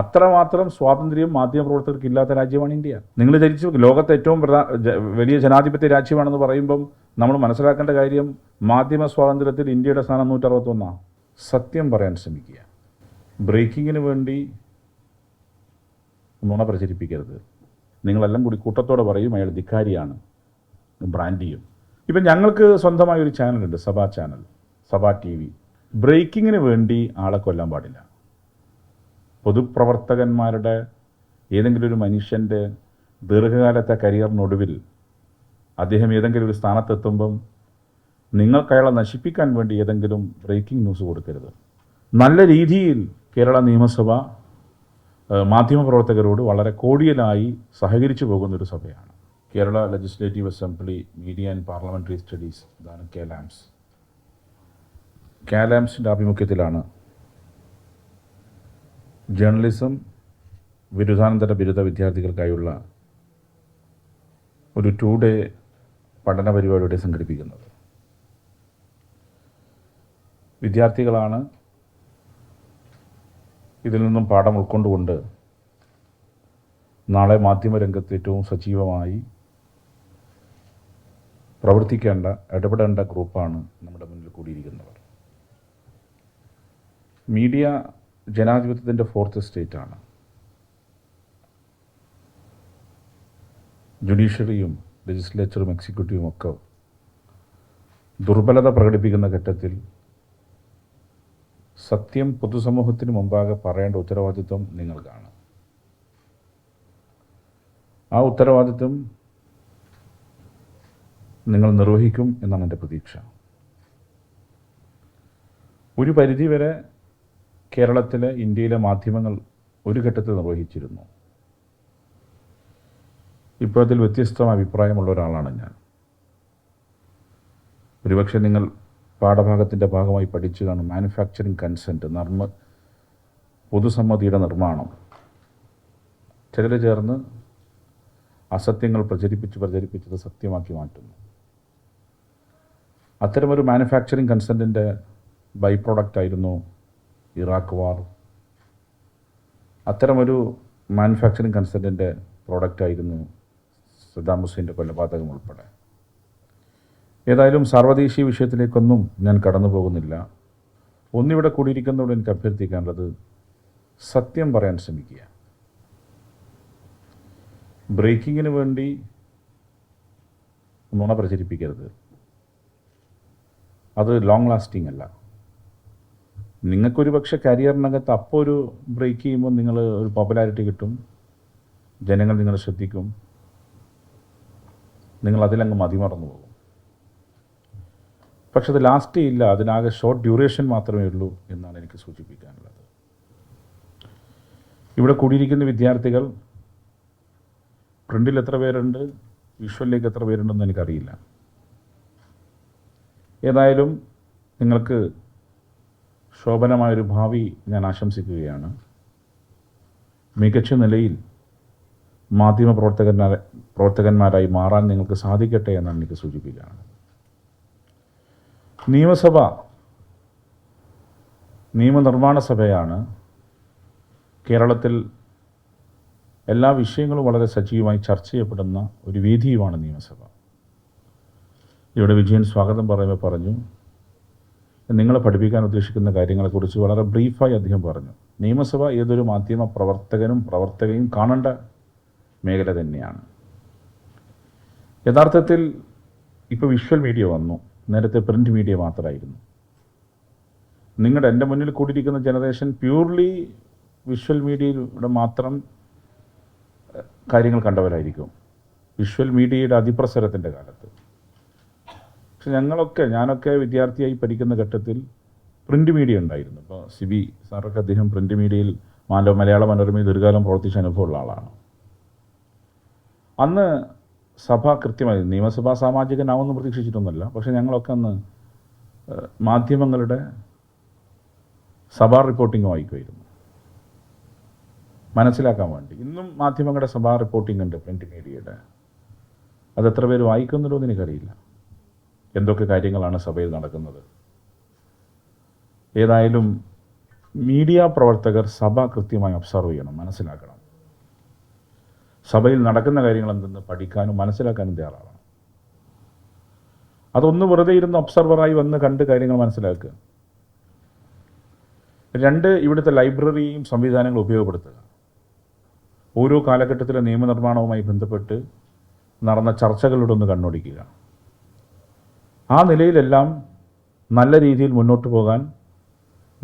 അത്രമാത്രം സ്വാതന്ത്ര്യം മാധ്യമപ്രവർത്തകർക്ക് ഇല്ലാത്ത രാജ്യമാണ് ഇന്ത്യ. നിങ്ങൾ ധരിച്ചു ലോകത്തെ ഏറ്റവും പ്രധാന വലിയ ജനാധിപത്യ രാജ്യമാണെന്ന് പറയുമ്പം നമ്മൾ മനസ്സിലാക്കേണ്ട കാര്യം മാധ്യമ സ്വാതന്ത്ര്യത്തിൽ ഇന്ത്യയുടെ സ്ഥാനം നൂറ്ററുപത്തൊന്നാണ് സത്യം പറയാൻ ശ്രമിക്കുക. ബ്രേക്കിങ്ങിന് വേണ്ടി നുണ പ്രചരിപ്പിക്കരുത്. നിങ്ങളെല്ലാം കൂടി കൂട്ടത്തോടെ പറയും അയാൾ ധിക്കാരിയാണ് ബ്രാൻഡ് ചെയ്യും. ഇപ്പം ഞങ്ങൾക്ക് സ്വന്തമായ ഒരു ചാനലുണ്ട് സഭാ ചാനൽ സഭാ ടി വി. ബ്രേക്കിങ്ങിന് വേണ്ടി ആളെ കൊല്ലാൻ പാടില്ല. പൊതുപ്രവർത്തകന്മാരുടെ ഏതെങ്കിലും ഒരു മനുഷ്യന്റെ ദീർഘകാലത്തെ കരിയറിനൊടുവിൽ അദ്ദേഹം ഏതെങ്കിലും ഒരു സ്ഥാനത്തെത്തുമ്പം നിങ്ങൾക്ക് അയാളെ നശിപ്പിക്കാൻ വേണ്ടി ഏതെങ്കിലും ബ്രേക്കിംഗ് ന്യൂസ് കൊടുക്കരുത്. നല്ല രീതിയിൽ കേരള നിയമസഭ മാധ്യമപ്രവർത്തകരോട് വളരെ കോടിയലായി സഹകരിച്ചു പോകുന്നൊരു സഭയാണ്. Kerala legislative assembly media and parliamentary studies ഇതാണ് കേലാംസ് കാലാംസിന്റെ ആഭിമുഖ്യത്തിലാണ് ജേർണലിസം ബിരുദാനന്തര ബിരുദ വിദ്യാർത്ഥികൾക്കായുള്ള ഒരു ടു ഡേ പഠന പരിപാടിയുടെ സംഘടിപ്പിക്കുന്നത്. വിദ്യാർത്ഥികളാണ് ഇതിൽ നിന്നും പാഠം ഉൾക്കൊണ്ടുകൊണ്ട് നാളെ മാധ്യമരംഗത്ത് ഏറ്റവും സജീവമായി പ്രവർത്തിക്കേണ്ട ഇടപെടേണ്ട ഗ്രൂപ്പാണ് നമ്മുടെ മുന്നിൽ കൂടിയിരിക്കുന്നവർ മീഡിയ ജനാധിപത്യത്തിന്റെ ഫോർത്ത് സ്റ്റേറ്റാണ് ജുഡീഷ്യറിയും ലെജിസ്ലേച്ചറും എക്സിക്യൂട്ടീവും ഒക്കെ ദുർബലത പ്രകടിപ്പിക്കുന്ന ഘട്ടത്തിൽ സത്യം പൊതുസമൂഹത്തിന് മുമ്പാകെ പറയേണ്ട ഉത്തരവാദിത്വം നിങ്ങൾക്കാണ് ആ ഉത്തരവാദിത്വം നിങ്ങൾ നിർവഹിക്കും എന്നാണ് എന്റെ പ്രതീക്ഷ. ഒരു പരിധിവരെ കേരളത്തിലെ ഇന്ത്യയിലെ മാധ്യമങ്ങൾ ഒരു ഘട്ടത്തിൽ നിർവഹിച്ചിരുന്നു. ഇപ്പോൾ അതിൽ വ്യത്യസ്തമായ അഭിപ്രായമുള്ള ഒരാളാണ് ഞാൻ. ഒരുപക്ഷെ നിങ്ങൾ പാഠഭാഗത്തിന്റെ ഭാഗമായി പഠിച്ചു കാണും. മാനുഫാക്ചറിങ് കൺസെന്റ് നർമ്മ പൊതുസമ്മതിയുടെ നിർമ്മാണം. ചിലർ ചേർന്ന് അസത്യങ്ങൾ പ്രചരിപ്പിച്ച് പ്രചരിപ്പിച്ചത് സത്യമാക്കി മാറ്റുന്നു. അത്തരമൊരു മാനുഫാക്ചറിങ് കൺസെന്റിന്റെ ബൈ പ്രോഡക്റ്റ് ആയിരുന്നു ഇറാഖ് വാർ അത്തരമൊരു മാനുഫാക്ചറിങ് കൺസെന്റിന്റെ പ്രോഡക്റ്റായിരുന്നു സദ്ദാം ഹുസൈന്റെ കൊലപാതകം ഉൾപ്പെടെ. ഏതായാലും സാർവദേശീയ വിഷയത്തിലേക്കൊന്നും ഞാൻ കടന്നു പോകുന്നില്ല. ഒന്നിവിടെ കൂടിയിരിക്കുന്നതോട് എനിക്ക് അഭ്യർത്ഥിക്കാനുള്ളത് സത്യം പറയാൻ ശ്രമിക്കുക. ബ്രേക്കിങ്ങിന് വേണ്ടി നുണ പ്രചരിപ്പിക്കരുത്. അത് ലോങ് ലാസ്റ്റിംഗ് അല്ല. നിങ്ങൾക്കൊരു പക്ഷേ കരിയറിനകത്ത് അപ്പോൾ ഒരു ബ്രേക്ക് ചെയ്യുമ്പോൾ നിങ്ങൾ ഒരു പോപ്പുലാരിറ്റി കിട്ടും. ജനങ്ങൾ നിങ്ങളെ ശ്രദ്ധിക്കും. നിങ്ങൾ അതിലങ്ങ് മതിമറന്നു പോകും. പക്ഷെ അത് ലാസ്റ്റ് ഇല്ല. അതിനാകെ ഷോർട്ട് ഡ്യൂറേഷൻ മാത്രമേ ഉള്ളൂ എന്നാണ് എനിക്ക് സൂചിപ്പിക്കാനുള്ളത്. ഇവിടെ കൂടിയിരിക്കുന്ന വിദ്യാർത്ഥികൾ പ്രിന്റിൽ എത്ര പേരുണ്ട്? വിഷ്വലിലേക്ക് എത്ര പേരുണ്ടെന്ന് എനിക്കറിയില്ല. ഏതായാലും നിങ്ങൾക്ക് ശോഭനമായൊരു ഭാവി ഞാൻ ആശംസിക്കുകയാണ്. മികച്ച നിലയിൽ മാധ്യമ പ്രവർത്തകന്മാരെ പ്രവർത്തകന്മാരായി മാറാൻ നിങ്ങൾക്ക് സാധിക്കട്ടെ എന്നാണ് എനിക്ക് സൂചിപ്പിക്കുകയാണ് നിയമസഭ നിയമനിർമ്മാണ സഭയാണ് കേരളത്തിൽ എല്ലാ വിഷയങ്ങളും വളരെ സജീവമായി ചർച്ച ചെയ്യപ്പെടുന്ന ഒരു വേദിയുമാണ് നിയമസഭ. ഇവിടെ വിജയൻ സ്വാഗതം പറയുമ്പോൾ പറഞ്ഞു നിങ്ങളെ പഠിപ്പിക്കാൻ ഉദ്ദേശിക്കുന്ന കാര്യങ്ങളെക്കുറിച്ച് വളരെ ബ്രീഫായി അദ്ദേഹം പറഞ്ഞു. നിയമസഭ ഏതൊരു മാധ്യമ പ്രവർത്തകനും പ്രവർത്തകയും കാണേണ്ട മേഖല തന്നെയാണ്. യഥാർത്ഥത്തിൽ ഇപ്പോൾ വിഷ്വൽ മീഡിയ വന്നു. നേരത്തെ പ്രിന്റ് മീഡിയ മാത്രമായിരുന്നു. നിങ്ങളുടെ എന്റെ മുന്നിൽ കൂടിയിരിക്കുന്ന ജനറേഷൻ പ്യൂർലി വിഷ്വൽ മീഡിയയിലൂടെ മാത്രം കാര്യങ്ങൾ കണ്ടവരായിരിക്കും. വിഷ്വൽ മീഡിയയുടെ അതിപ്രസരത്തിന്റെ കാലത്ത്. പക്ഷെ ഞങ്ങളൊക്കെ ഞാനൊക്കെ വിദ്യാർത്ഥിയായി പഠിക്കുന്ന ഘട്ടത്തിൽ പ്രിന്റ് മീഡിയ ഉണ്ടായിരുന്നു. ഇപ്പോൾ സിബി സാറൊക്കെ അദ്ദേഹം പ്രിന്റ് മീഡിയയിൽ മാലോ മലയാള മനോരമയിൽ ദീർഘകാലം പ്രവർത്തിച്ച അനുഭവമുള്ള ആളാണ്. അന്ന് സഭ കൃത്യമായി നിയമസഭാ സാമാജികനാവുമെന്ന് പ്രതീക്ഷിച്ചിട്ടൊന്നുമല്ല പക്ഷെ ഞങ്ങളൊക്കെ അന്ന് മാധ്യമങ്ങളുടെ സഭാ റിപ്പോർട്ടിംഗ് വായിക്കുമായിരുന്നു. മനസ്സിലാക്കാൻ വേണ്ടി. ഇന്നും മാധ്യമങ്ങളുടെ സഭാ റിപ്പോർട്ടിംഗ് ഉണ്ട് പ്രിന്റ് മീഡിയയുടെ. അതെത്ര പേര് വായിക്കുന്നുണ്ടോ എന്ന് എനിക്കറിയില്ല. എന്തൊക്കെ കാര്യങ്ങളാണ് സഭയിൽ നടക്കുന്നത്? ഏതായാലും മീഡിയ പ്രവർത്തകർ സഭ കൃത്യമായി ഒബ്സർവ് ചെയ്യണം മനസ്സിലാക്കണം. സഭയിൽ നടക്കുന്ന കാര്യങ്ങൾ എന്തെന്ന് പഠിക്കാനും മനസ്സിലാക്കാനും തയ്യാറാവണം. അതൊന്ന് വെറുതെ ഇരുന്ന് ഒബ്സർവറായി വന്ന് കണ്ട് കാര്യങ്ങൾ മനസ്സിലാക്കുക. രണ്ട് ഇവിടുത്തെ ലൈബ്രറിയും സംവിധാനങ്ങളും ഉപയോഗപ്പെടുത്തുക. ഓരോ കാലഘട്ടത്തിലെ നിയമനിർമ്മാണവുമായി ബന്ധപ്പെട്ട് നടന്ന ചർച്ചകളിലൂടെ ഒന്ന് കണ്ണോടിക്കുക. ആ നിലയിലെല്ലാം നല്ല രീതിയിൽ മുന്നോട്ട് പോകാൻ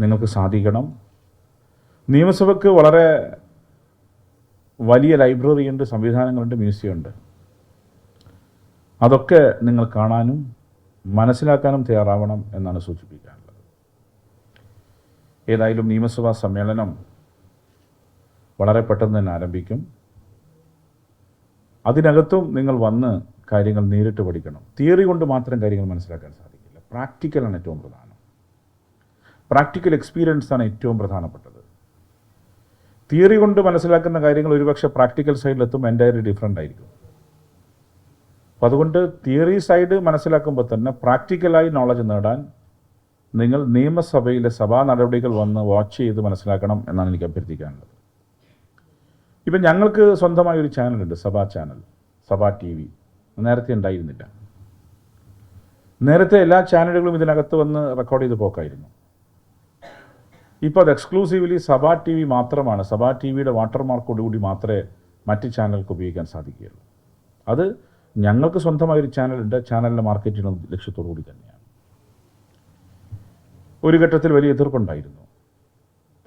നിങ്ങൾക്ക് സാധിക്കണം. നിയമസഭയ്ക്ക് വളരെ വലിയ ലൈബ്രറിയുണ്ട് സംവിധാനങ്ങളുണ്ട് മ്യൂസിയമുണ്ട്. അതൊക്കെ നിങ്ങൾ കാണാനും മനസ്സിലാക്കാനും തയ്യാറാവണം എന്നാണ് സൂചിപ്പിക്കാനുള്ളത്. ഏതായാലും നിയമസഭാ സമ്മേളനം വളരെ പെട്ടെന്ന് തന്നെ ആരംഭിക്കും. അതിനകത്തും നിങ്ങൾ വന്ന് കാര്യങ്ങൾ നേരിട്ട് പഠിക്കണം. തിയറി കൊണ്ട് മാത്രം കാര്യങ്ങൾ മനസ്സിലാക്കാൻ സാധിക്കില്ല. പ്രാക്ടിക്കലാണ് ഏറ്റവും പ്രധാനം. പ്രാക്ടിക്കൽ എക്സ്പീരിയൻസ് ആണ് ഏറ്റവും പ്രധാനപ്പെട്ടത്. തിയറി കൊണ്ട് മനസ്സിലാക്കുന്ന കാര്യങ്ങൾ ഒരുപക്ഷെ പ്രാക്ടിക്കൽ സൈഡിലെത്തും എന്റയർലി ഡിഫറെന്റ് ആയിരിക്കും. അപ്പോൾ അതുകൊണ്ട് തിയറി സൈഡ് മനസ്സിലാക്കുമ്പോൾ തന്നെ പ്രാക്ടിക്കലായി നോളജ് നേടാൻ നിങ്ങൾ നിയമസഭയിലെ സഭാ നടപടികൾ വന്ന് വാച്ച് ചെയ്ത് മനസ്സിലാക്കണം എന്നാണ് എനിക്ക് അഭ്യർത്ഥിക്കാനുള്ളത്. ഇപ്പം ഞങ്ങൾക്ക് സ്വന്തമായ ഒരു ചാനലുണ്ട് സഭാ ചാനൽ സഭാ ടി നേരത്തെ ഉണ്ടായിരുന്നില്ല. നേരത്തെ എല്ലാ ചാനലുകളും ഇതിനകത്ത് വന്ന് റെക്കോർഡ് ചെയ്ത് പോക്കായിരുന്നു. ഇപ്പോൾ അത് എക്സ്ക്ലൂസീവ്ലി സഭാ ടി വി മാത്രമാണ്. സഭാ ടി വിയുടെ വാട്ടർമാർക്കോടുകൂടി മാത്രമേ മറ്റ് ചാനലുകൾക്ക് ഉപയോഗിക്കാൻ സാധിക്കുകയുള്ളൂ. അത് ഞങ്ങൾക്ക് സ്വന്തമായൊരു ചാനലുണ്ട്. ചാനലിന്റെ മാർക്കറ്റിംഗ് ലക്ഷ്യത്തോടു കൂടി തന്നെയാണ്. ഒരു ഘട്ടത്തിൽ വലിയ എതിർപ്പുണ്ടായിരുന്നു.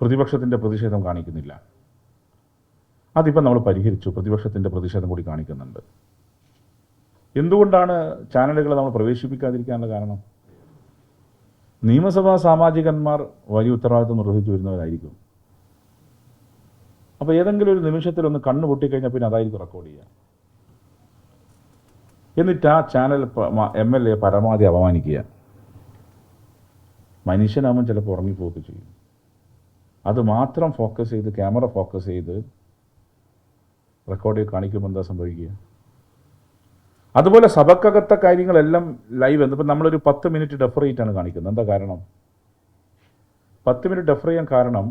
പ്രതിപക്ഷത്തിന്റെ പ്രതിഷേധം കാണിക്കുന്നില്ല. അതിപ്പോൾ നമ്മൾ പരിഹരിച്ചു. പ്രതിപക്ഷത്തിന്റെ പ്രതിഷേധം കൂടി കാണിക്കുന്നുണ്ട്. എന്തുകൊണ്ടാണ് ചാനലുകളെ നമ്മൾ പ്രവേശിപ്പിക്കാതിരിക്കാനുള്ള കാരണം? നിയമസഭാ സാമാജികന്മാർ വലിയ ഉത്തരവാദിത്വം നിർവഹിച്ചു വരുന്നവരായിരിക്കും. അപ്പോൾ ഏതെങ്കിലും ഒരു നിമിഷത്തിൽ ഒന്ന് കണ്ണ് പൊട്ടിക്കഴിഞ്ഞാൽ പിന്നെ അതായിരിക്കും റെക്കോർഡ് ചെയ്യുക എന്നിട്ട് ആ ചാനൽ എം എൽ എ പരമാവധി അപമാനിക്കുക. മനുഷ്യനാകുമ്പോൾ ചിലപ്പോൾ ഉറങ്ങിപ്പോക്ക് ചെയ്യും. അത് മാത്രം ഫോക്കസ് ചെയ്ത് ക്യാമറ ഫോക്കസ് ചെയ്ത് റെക്കോർഡ് കാണിക്കുമ്പോൾ എന്താ സംഭവിക്കുക? അതുപോലെ സഭക്കകത്തെ കാര്യങ്ങളെല്ലാം ലൈവ് എന്ന്. ഇപ്പം നമ്മളൊരു പത്ത് മിനിറ്റ് ഡെഫർ ചെയ്തിട്ടാണ് കാണിക്കുന്നത്. എന്താ കാരണം? പത്ത് മിനിറ്റ് ഡെഫർ ചെയ്യാൻ കാരണം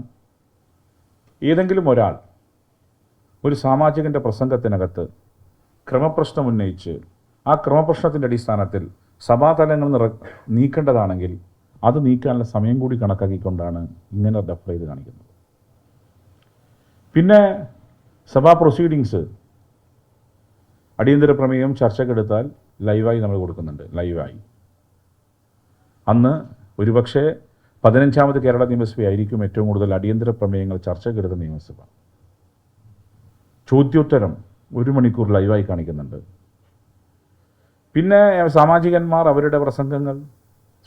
ഏതെങ്കിലും ഒരാൾ ഒരു സാമാജികന്റെ പ്രസംഗത്തിനകത്ത് ക്രമപ്രശ്നം ഉന്നയിച്ച് ആ ക്രമപ്രശ്നത്തിന്റെ അടിസ്ഥാനത്തിൽ സഭാതലങ്ങൾ നീക്കേണ്ടതാണെങ്കിൽ അത് നീക്കാനുള്ള സമയം കൂടി കണക്കാക്കിക്കൊണ്ടാണ് ഇങ്ങനെ ഡെഫർ ചെയ്ത് കാണിക്കുന്നത്. പിന്നെ സഭാ പ്രൊസീഡിങ്സ് അടിയന്തര പ്രമേയം ചർച്ചക്കെടുത്താൽ ലൈവായി നമ്മൾ കൊടുക്കുന്നുണ്ട് ലൈവായി. അന്ന് ഒരുപക്ഷെ പതിനഞ്ചാമത് കേരള നിയമസഭയായിരിക്കും ഏറ്റവും കൂടുതൽ അടിയന്തര പ്രമേയങ്ങൾ ചർച്ചക്കെടുത്ത നിയമസഭ. ചോദ്യോത്തരം ഒരു മണിക്കൂർ ലൈവായി കാണിക്കുന്നുണ്ട്. പിന്നെ സാമാജികന്മാർ അവരുടെ പ്രസംഗങ്ങൾ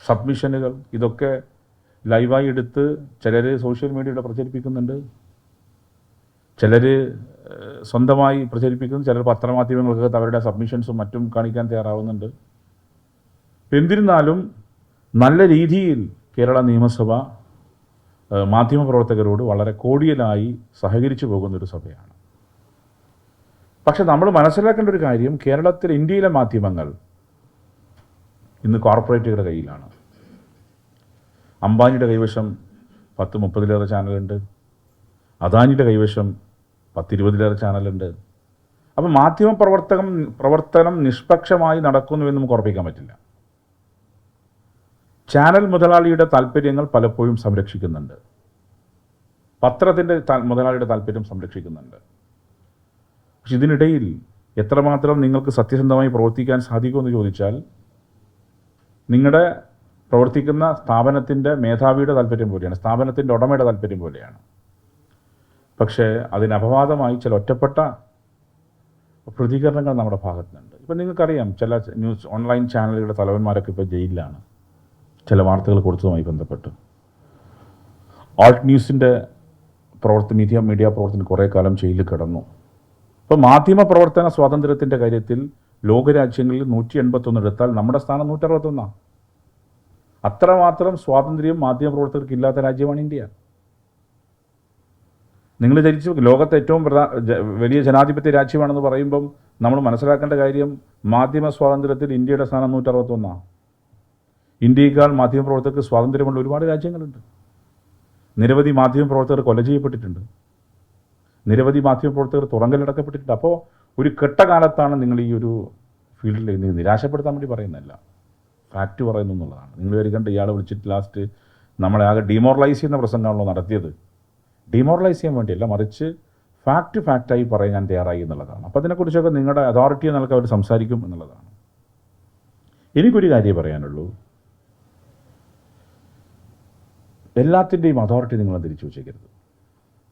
സബ്മിഷനുകൾ ഇതൊക്കെ ലൈവായി എടുത്ത് ചിലർ സോഷ്യൽ മീഡിയയുടെ പ്രചരിപ്പിക്കുന്നുണ്ട്. ചിലർ സ്വന്തമായി പ്രചരിപ്പിക്കുന്നു ചിലർ പത്രമാധ്യമങ്ങൾക്കകത്ത് അവരുടെ സബ്മിഷൻസും മറ്റും കാണിക്കാൻ തയ്യാറാവുന്നുണ്ട്. എന്നിരുന്നാലും നല്ല രീതിയിൽ കേരള നിയമസഭ മാധ്യമപ്രവർത്തകരോട് വളരെ കോടിയലായി സഹകരിച്ചു പോകുന്നൊരു സഭയാണ്. പക്ഷെ നമ്മൾ മനസ്സിലാക്കേണ്ട ഒരു കാര്യം കേരളത്തിൽ ഇന്ത്യയിലെ മാധ്യമങ്ങൾ ഇന്ന് കോർപ്പറേറ്റുകളുടെ കയ്യിലാണ്. അംബാനിയുടെ കൈവശം പത്ത് മുപ്പതിലേറെ ചാനലുണ്ട്. അദാനിയുടെ കൈവശം പത്തിരുപതിലേറെ ചാനലുണ്ട്. അപ്പം മാധ്യമ പ്രവർത്തകം പ്രവർത്തനം നിഷ്പക്ഷമായി നടക്കുന്നു എന്ന് നമുക്ക് ഉറപ്പിക്കാൻ പറ്റില്ല. ചാനൽ മുതലാളിയുടെ താല്പര്യങ്ങൾ പലപ്പോഴും സംരക്ഷിക്കുന്നുണ്ട്. പത്രത്തിന്റെ മുതലാളിയുടെ താല്പര്യം സംരക്ഷിക്കുന്നുണ്ട്. പക്ഷെ ഇതിനിടയിൽ എത്രമാത്രം നിങ്ങൾക്ക് സത്യസന്ധമായി പ്രവർത്തിക്കാൻ സാധിക്കുമെന്ന് ചോദിച്ചാൽ നിങ്ങളുടെ പ്രവർത്തിക്കുന്ന സ്ഥാപനത്തിന്റെ മേധാവിയുടെ താല്പര്യം പോലെയാണ് സ്ഥാപനത്തിന്റെ ഉടമയുടെ താല്പര്യം പോലെയാണ്. പക്ഷേ അതിന് അപവാദമായി ചില ഒറ്റപ്പെട്ട പ്രതികരണങ്ങൾ നമ്മുടെ ഭാഗത്തുനിന്നുണ്ട്. ഇപ്പം നിങ്ങൾക്കറിയാം ചില ന്യൂസ് ഓൺലൈൻ ചാനലുകളുടെ തലവന്മാരൊക്കെ ഇപ്പോൾ ജയിലിലാണ്. ചില വാർത്തകൾ കൊടുത്തതുമായി ബന്ധപ്പെട്ട്. ആൾട്ട് ന്യൂസിന്റെ പ്രവർത്തി മീഡിയ മീഡിയ പ്രവർത്തനം കുറേ കാലം ജയിലിൽ കിടന്നു. ഇപ്പോൾ മാധ്യമ പ്രവർത്തന സ്വാതന്ത്ര്യത്തിന്റെ കാര്യത്തിൽ ലോകരാജ്യങ്ങളിൽ നൂറ്റി എൺപത്തൊന്ന് എടുത്താൽ നമ്മുടെ സ്ഥാനം നൂറ്ററുപത്തൊന്നാണ് അത്രമാത്രം സ്വാതന്ത്ര്യം മാധ്യമ പ്രവർത്തകർക്ക് ഇല്ലാത്ത രാജ്യമാണ് ഇന്ത്യ. നിങ്ങൾ ധരിച്ചു ലോകത്തെ ഏറ്റവും പ്രധാന വലിയ ജനാധിപത്യ രാജ്യമാണെന്ന് പറയുമ്പം നമ്മൾ മനസ്സിലാക്കേണ്ട കാര്യം മാധ്യമ സ്വാതന്ത്ര്യത്തിൽ ഇന്ത്യയുടെ സ്ഥാനം നൂറ്ററുപത്തൊന്നാണ് ഇന്ത്യയേക്കാൾ മാധ്യമപ്രവർത്തകർക്ക് സ്വാതന്ത്ര്യമുള്ള ഒരുപാട് രാജ്യങ്ങളുണ്ട്. നിരവധി മാധ്യമപ്രവർത്തകർ കൊല ചെയ്യപ്പെട്ടിട്ടുണ്ട്. നിരവധി മാധ്യമപ്രവർത്തകർ തുറങ്കലടക്കപ്പെട്ടിട്ടുണ്ട്. അപ്പോൾ ഒരു കെട്ടകാലത്താണ് നിങ്ങൾ ഈ ഒരു ഫീൽഡിൽ നിരാശപ്പെടുത്താൻ വേണ്ടി പറയുന്നതല്ല. ഫാക്റ്റ് പറയുന്നു എന്നുള്ളതാണ്. നിങ്ങൾ വരികണ്ട് ഇയാളെ വിളിച്ചിട്ട് ലാസ്റ്റ് നമ്മളെ ആകെ ഡീമോറലൈസ് ചെയ്യുന്ന പ്രസംഗമാണല്ലോ നടത്തിയത്. ഡിമോറലൈസ് ചെയ്യാൻ വേണ്ടിയല്ല മറിച്ച് ഫാക്റ്റ് ഫാക്റ്റായി പറയാൻ ഞാൻ തയ്യാറായി എന്നുള്ളതാണ്. അപ്പോൾ അതിനെക്കുറിച്ചൊക്കെ നിങ്ങളുടെ അതോറിറ്റി എന്നൊക്കെ അവർ സംസാരിക്കും എന്നുള്ളതാണ്. എനിക്കൊരു കാര്യം പറയാനുള്ളൂ. എല്ലാത്തിന്റെയും അതോറിറ്റി നിങ്ങൾ തിരിച്ചു വച്ചേക്കരുത്.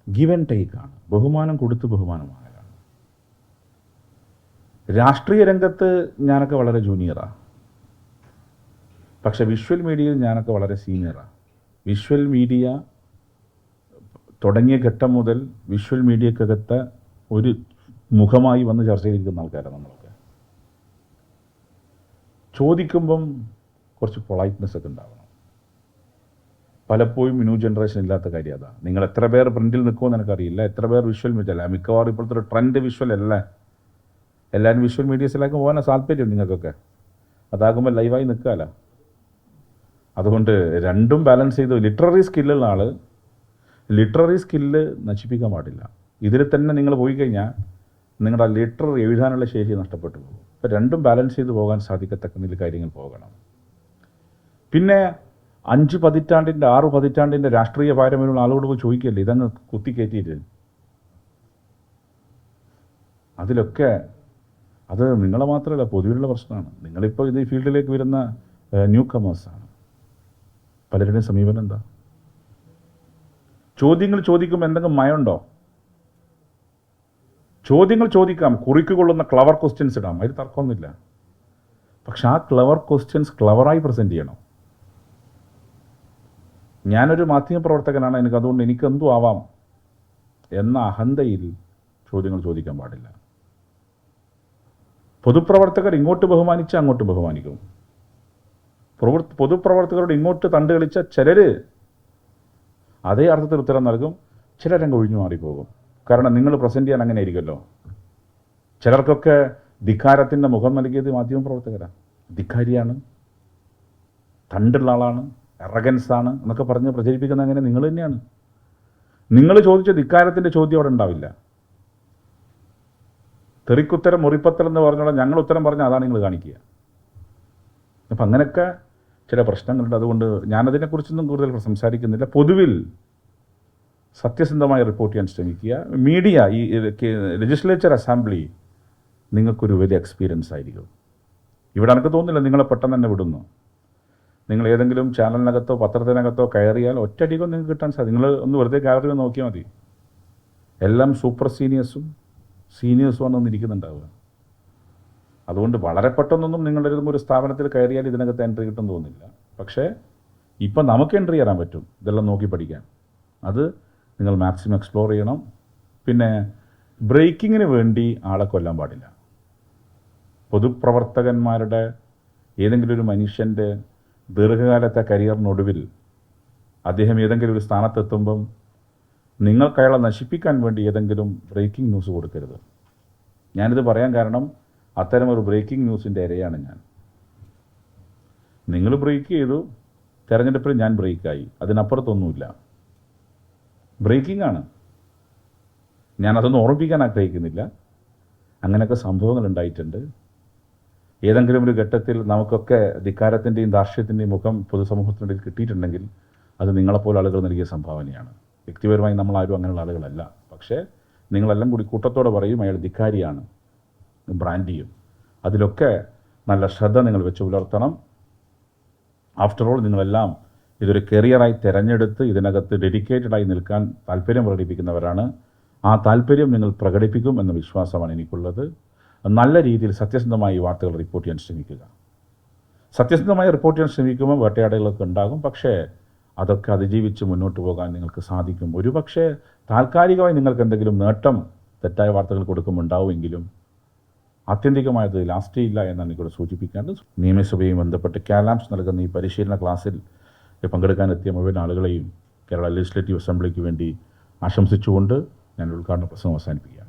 ഗിവ് ആൻഡ് ടേക്ക് ആണ്. ബഹുമാനം കൊടുത്ത് ബഹുമാനം വാങ്ങലാണ്. രാഷ്ട്രീയ രംഗത്ത് ഞാനൊക്കെ വളരെ ജൂനിയറാണ് പക്ഷേ വിഷ്വൽ മീഡിയയിൽ ഞാനൊക്കെ വളരെ സീനിയറാണ് വിഷ്വൽ മീഡിയ തുടങ്ങിയ ഘട്ടം മുതൽ വിഷ്വൽ മീഡിയക്കകത്ത് ഒരു മുഖമായി വന്ന് ചർച്ച ചെയ്തിരിക്കുന്ന ആൾക്കാരാണ് നമ്മളൊക്കെ. ചോദിക്കുമ്പം കുറച്ച് പൊളൈറ്റ്നെസ് ഒക്കെ ഉണ്ടാവണം. പലപ്പോഴും ന്യൂ ജനറേഷൻ ഇല്ലാത്ത കാര്യം അതാണ് നിങ്ങൾ എത്ര പേർ പ്രിന്റിൽ നിൽക്കുമെന്ന് എനിക്കറിയില്ല എത്ര പേർ വിഷ്വൽ മീഡിയ അല്ല. മിക്കവാറും ഇപ്പോഴത്തെ ഒരു ട്രെൻഡ് വിഷ്വൽ അല്ല. എല്ലാവരും വിഷ്വൽ മീഡിയസിലേക്ക് പോകാൻ താല്പര്യം നിങ്ങൾക്കൊക്കെ. അതാകുമ്പോൾ ലൈവായി നിൽക്കാമല്ല അതുകൊണ്ട് രണ്ടും ബാലൻസ് ചെയ്ത് ലിറ്റററി സ്കില്ലുള്ള ആൾ ലിറ്റററി സ്കില്ല് നശിപ്പിക്കാൻ പാടില്ല. ഇതിൽ തന്നെ നിങ്ങൾ പോയി കഴിഞ്ഞാൽ നിങ്ങളുടെ ലിറ്റർ എഴുതാനുള്ള ശേഷി നഷ്ടപ്പെട്ടു പോകും. അപ്പോൾ രണ്ടും ബാലൻസ് ചെയ്ത് പോകാൻ സാധിക്കത്തക്ക നില കാര്യങ്ങൾ പോകണം. പിന്നെ അഞ്ച് പതിറ്റാണ്ടിന്റെ ആറ് പതിറ്റാണ്ടിന്റെ രാഷ്ട്രീയ പാരമ്പര്യമുള്ള ആളോട് പോയി ചോദിക്കല്ലേ ഇതങ്ങ് കുത്തിക്കയറ്റിയിട്ട് അതിലൊക്കെ അത് നിങ്ങളെ മാത്രമല്ല പൊതുവിലുള്ള പ്രശ്നമാണ്. നിങ്ങളിപ്പോൾ ഇത് ഈ ഫീൽഡിലേക്ക് വരുന്ന ന്യൂ കമേഴ്സാണ് പലരുടെയും സമീപനം എന്താ? ചോദ്യങ്ങൾ ചോദിക്കുമ്പോൾ എന്തെങ്കിലും മയമുണ്ടോ? ചോദ്യങ്ങൾ ചോദിക്കാം കുറിക്ക് കൊള്ളുന്ന ക്ലവർ ക്വസ്റ്റ്യൻസ് ഇടാം. അതിൽ തർക്കമൊന്നുമില്ല. പക്ഷെ ആ ക്ലവർ ക്വസ്റ്റ്യൻസ് ക്ലവറായി പ്രസന്റ് ചെയ്യണം. ഞാനൊരു മാധ്യമപ്രവർത്തകനാണ് എനിക്ക് അതുകൊണ്ട് എനിക്കെന്തും ആവാം എന്ന അഹന്തയിൽ ചോദ്യങ്ങൾ ചോദിക്കാൻ പാടില്ല. പൊതുപ്രവർത്തകർ ഇങ്ങോട്ട് ബഹുമാനിച്ച് അങ്ങോട്ട് ബഹുമാനിക്കും. പൊതുപ്രവർത്തകരോട് ഇങ്ങോട്ട് തണ്ട് കളിച്ച ചിലർ അതേ അർത്ഥത്തിൽ ഉത്തരം നൽകും. ചിലരങ്ങ് ഒഴിഞ്ഞു മാറിപ്പോകും. കാരണം നിങ്ങൾ പ്രസന്റ് ചെയ്യാൻ അങ്ങനെ ആയിരിക്കുമല്ലോ ചിലർക്കൊക്കെ ധിക്കാരത്തിന്റെ മുഖം നൽകിയത് മാധ്യമപ്രവർത്തകരാണ് ധിക്കാരിയാണ്. തണ്ടുള്ള ആളാണ് എറഗൻസാണ് എന്നൊക്കെ പറഞ്ഞ് പ്രചരിപ്പിക്കുന്ന അങ്ങനെ നിങ്ങൾ തന്നെയാണ്. നിങ്ങൾ ചോദിച്ച ധിക്കാരത്തിന്റെ ചോദ്യം അവിടെ ഉണ്ടാവില്ല. തെറിക്കുത്തരം മുറിപ്പത്തൽ എന്ന് പറഞ്ഞോളാം ഞങ്ങൾ ഉത്തരം പറഞ്ഞാൽ അതാണ് നിങ്ങൾ കാണിക്കുക. അപ്പം അങ്ങനെയൊക്കെ ചില പ്രശ്നങ്ങളുണ്ട്. അതുകൊണ്ട് ഞാനതിനെക്കുറിച്ചൊന്നും കൂടുതൽ സംസാരിക്കുന്നില്ല. പൊതുവിൽ സത്യസന്ധമായി റിപ്പോർട്ട് ചെയ്യാൻ ശ്രമിക്കുക. മീഡിയ ഈ ലെജിസ്ലേച്ചർ അസംബ്ലി നിങ്ങൾക്കൊരു വലിയ എക്സ്പീരിയൻസ് ആയിരിക്കും. ഇവിടെ എനിക്ക് തോന്നുന്നില്ല നിങ്ങളെ പെട്ടെന്ന് തന്നെ വിടുന്നു. നിങ്ങൾ ഏതെങ്കിലും ചാനലിനകത്തോ പത്രത്തിനകത്തോ കയറിയാൽ ഒറ്റയടിക്കോ നിങ്ങൾക്ക് കിട്ടാൻ സാധിക്കും നിങ്ങൾ ഒന്ന് വെറുതെ ഗാലറി നോക്കിയാൽ മതി. എല്ലാം സൂപ്പർ സീനിയേഴ്സും സീനിയേഴ്സുമാണ് ഒന്നിരിക്കുന്നുണ്ടാവുക അതുകൊണ്ട് വളരെ പെട്ടെന്നൊന്നും നിങ്ങളുടെ ഒരു സ്ഥാപനത്തിൽ കയറിയാൽ ഇതിനകത്ത് എൻട്രി കിട്ടും തോന്നില്ല പക്ഷേ ഇപ്പം നമുക്ക് എൻട്രി ചെയ്യാൻ പറ്റും. ഇതെല്ലാം നോക്കി പഠിക്കാൻ. അത് നിങ്ങൾ മാക്സിമം എക്സ്പ്ലോർ ചെയ്യണം. പിന്നെ ബ്രേക്കിങ്ങിന് വേണ്ടി ആളെ കൊല്ലാൻ പാടില്ല. പൊതുപ്രവർത്തകന്മാരുടെ ഏതെങ്കിലും ഒരു മനുഷ്യന്റെ ദീർഘകാലത്തെ കരിയറിനൊടുവിൽ അദ്ദേഹം ഏതെങ്കിലും ഒരു സ്ഥാനത്തെത്തുമ്പം നിങ്ങൾക്കയാളെ നശിപ്പിക്കാൻ വേണ്ടി ഏതെങ്കിലും ബ്രേക്കിംഗ് ന്യൂസ് കൊടുക്കരുത്. ഞാനിത് പറയാൻ കാരണം അത്തരം ഒരു ബ്രേക്കിംഗ് ന്യൂസിന്റെ ഇരയാണ് ഞാൻ. നിങ്ങൾ ബ്രേക്ക് ചെയ്തു തെരഞ്ഞെടുപ്പിൽ ഞാൻ ബ്രേക്കായി അതിനപ്പുറത്തൊന്നുമില്ല. ബ്രേക്കിംഗ് ആണ്. ഞാനതൊന്നും ഓർമ്മിപ്പിക്കാൻ ആഗ്രഹിക്കുന്നില്ല. അങ്ങനെയൊക്കെ സംഭവങ്ങൾ ഉണ്ടായിട്ടുണ്ട്. ഏതെങ്കിലും ഒരു ഘട്ടത്തിൽ നമുക്കൊക്കെ ധിക്കാരത്തിന്റെയും ദാർഷ്ട്യത്തിന്റെയും മുഖം പൊതുസമൂഹത്തിനിടയിൽ കിട്ടിയിട്ടുണ്ടെങ്കിൽ അത് നിങ്ങളെപ്പോലെ ആളുകൾ നൽകിയ സംഭാവനയാണ്. വ്യക്തിപരമായി നമ്മളാരും അങ്ങനെയുള്ള ആളുകളല്ല. പക്ഷേ നിങ്ങളെല്ലാം കൂടി കൂട്ടത്തോടെ പറയും അയാൾ ധിക്കാരിയാണ്. ബ്രാൻഡ് ചെയ്യും. അതിലൊക്കെ നല്ല ശ്രദ്ധ നിങ്ങൾ വെച്ച് പുലർത്തണം. ആഫ്റ്റർ ഓൾ നിങ്ങളെല്ലാം ഇതൊരു കരിയറായി തിരഞ്ഞെടുത്ത് ഇതിനകത്ത് ഡെഡിക്കേറ്റഡായി നിൽക്കാൻ താല്പര്യം പ്രകടിപ്പിക്കുന്നവരാണ്. ആ താല്പര്യം നിങ്ങൾ പ്രകടിപ്പിക്കും എന്ന വിശ്വാസമാണ് എനിക്കുള്ളത്. നല്ല രീതിയിൽ സത്യസന്ധമായി വാർത്തകൾ റിപ്പോർട്ട് ചെയ്യാൻ ശ്രമിക്കുക. സത്യസന്ധമായി റിപ്പോർട്ട് ചെയ്യാൻ ശ്രമിക്കുമ്പോൾ വേട്ടയാടലുകളൊക്കെ ഉണ്ടാകും. പക്ഷേ അതൊക്കെ അതിജീവിച്ച് മുന്നോട്ട് പോകാൻ നിങ്ങൾക്ക് സാധിക്കും. ഒരു പക്ഷേ താൽക്കാലികമായി നിങ്ങൾക്ക് എന്തെങ്കിലും നേട്ടം തെറ്റായ വാർത്തകൾ കൊടുക്കുമ്പോൾ ഉണ്ടാവുമെങ്കിലും ആത്യന്തികമായത് ലാസ്റ്റ് ഇല്ല എന്നാണ് എനിക്കിവിടെ സൂചിപ്പിക്കേണ്ടത് നിയമസഭയും ബന്ധപ്പെട്ട് കാലാംസ് നൽകുന്ന ഈ പരിശീലന ക്ലാസ്സിൽ പങ്കെടുക്കാനെത്തിയ മുഴുവൻ ആളുകളെയും കേരള ലെജിസ്ലേറ്റീവ് അസംബ്ലിക്ക് വേണ്ടി ആശംസിച്ചുകൊണ്ട് ഞാൻ ഉദ്ഘാടന പ്രസംഗം അവസാനിപ്പിക്കുകയാണ്.